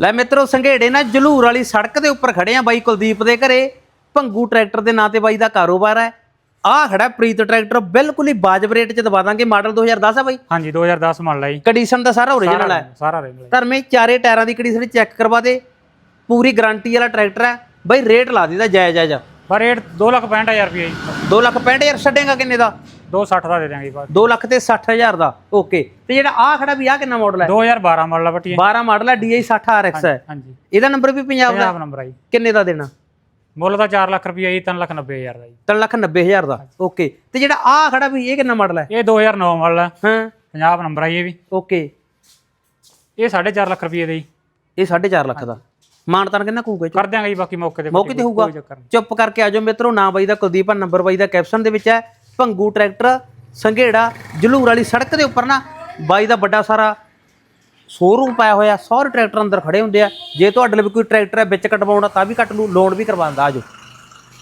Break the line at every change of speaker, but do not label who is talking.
ਲੈ ਮਿੱਤਰੋ ਸੰਘੇੜੇ ਨਾਲ ਜਲੂਰ ਵਾਲੀ ਸੜਕ ਦੇ ਉੱਪਰ ਖੜੇ ਆ ਬਾਈ ਕੁਲਦੀਪ ਦੇ ਘਰੇ। ਭੰਗੂ ਟਰੈਕਟਰ ਦੇ ਨਾਂ ਤੇ ਬਾਈ ਦਾ ਕਾਰੋਬਾਰ ਹੈ। ਆਹ ਖੜਾ ਪ੍ਰੀਤ ਟਰੈਕਟਰ ਬਿਲਕੁਲ ਹੀ ਵਾਜਬ ਰੇਟ 'ਚ ਦਵਾ ਦਾਂਗੇ। ਮਾਡਲ 2010 ਆ ਬਾਈ?
ਹਾਂਜੀ 2010 ਮਾਡਲ ਹੈ ਜੀ।
ਕੰਡੀਸ਼ਨ ਦਾ ਸਾਰਾ ਓਰੀਜਨਲ ਹੈ।
ਸਾਰਾ ਰੇਂਜ
ਧਰਮੇ ਚਾਰੇ ਟਾਇਰਾਂ ਦੀ ਕੰਡੀਸ਼ਨ ਚੈੱਕ ਕਰਵਾ ਦੇ। ਪੂਰੀ ਗਾਰੰਟੀ ਵਾਲਾ ਟਰੈਕਟਰ ਹੈ। ਬਾਈ ਰੇਟ ਲਾ ਦਿੱਤਾ ਜਾਇਜ਼ ਜਾਇਜ਼
ਪਰ ਰੇਟ 265000 ਰੁਪਏ ਜੀ।
2 ਲੱਖ 65000 ਛੱਡੇਗਾ ਕਿੰਨੇ ਦਾ?
260 ਦਾ ਦੇ ਦਿਆਂਗੇ ਬਾਅਦ
2 ਲੱਖ ਤੇ 60000 ਦਾ ਓਕੇ। ਤੇ ਜਿਹੜਾ ਆਹ ਖੜਾ ਵੀ ਆਹ ਕਿੰਨਾ ਮਾਡਲ ਹੈ?
2012 ਮਾਡਲ ਆ ਬੱਟੀ
12 ਮਾਡਲ ਹੈ DI 60 RX ਹੈ।
ਹਾਂਜੀ।
ਇਹਦਾ ਨੰਬਰ ਵੀ ਪੰਜਾਬ ਦਾ?
ਪੰਜਾਬ ਨੰਬਰ ਆ ਜੀ।
ਕਿੰਨੇ ਦਾ ਦੇਣਾ?
ਮੁੱਲ ਦਾ 4 ਲੱਖ ਰੁਪਏ ਜੀ 3 ਲੱਖ 90000 ਦਾ ਜੀ।
3 ਲੱਖ 90000 ਦਾ ਓਕੇ। ਤੇ ਜਿਹੜਾ ਆਹ ਖੜਾ ਵੀ ਇਹ ਕਿੰਨਾ ਮਾਡਲ ਹੈ?
ਇਹ 2009 ਮਾਡਲ ਆ।
ਹਾਂ।
ਪੰਜਾਬ ਨੰਬਰ ਆ ਇਹ ਵੀ।
ਓਕੇ।
ਇਹ 4.5 ਲੱਖ ਰੁਪਏ ਦਾ ਜੀ।
ਇਹ 4.5 ਲੱਖ ਦਾ। ਮਾਨਤਾਨ ਕਿੰਨਾ ਕਹੂਗਾ
ਕਰ ਦਿਆਂਗੇ ਜੀ ਬਾਕੀ ਮੌਕੇ ਤੇ
ਮੌਕੇ ਤੇ ਹੋਊਗਾ। ਚੁੱਪ ਕਰਕੇ ਆਜੋ ਮਿੱਤਰੋ ਨਾ ਬਾਈ ਦਾ ਕੁਲਦੀਪ ਆ ਨੰਬਰ ਬਾਈ ਦਾ ਕੈਪਸ਼ਨ ਦੇ ਵਿੱਚ ਹੈ। ਭੰਗੂ ਟਰੈਕਟਰ, ਸੰਘੇੜਾ, ਜਲੂਰ ਵਾਲੀ ਸੜਕ ਦੇ ਉੱਪਰ ਨਾ ਬਾਈ ਦਾ ਵੱਡਾ ਸਾਰਾ ਸ਼ੋਰੂਮ ਪਾਇਆ ਹੋਇਆ, ਸਾਰੇ ਟਰੈਕਟਰ ਅੰਦਰ ਖੜੇ ਹੁੰਦੇ ਆ। ਜੇ ਤੁਹਾਡੇ ਲਈ ਕੋਈ ਟਰੈਕਟਰ ਹੈ ਵਿੱਚ ਕਟਵਾਉਣਾ, ਤਾਂ ਵੀ ਕੱਟ ਲੂ ਲੋਨ ਵੀ ਕਰਵਾਉਂਦਾ ਆਜੋ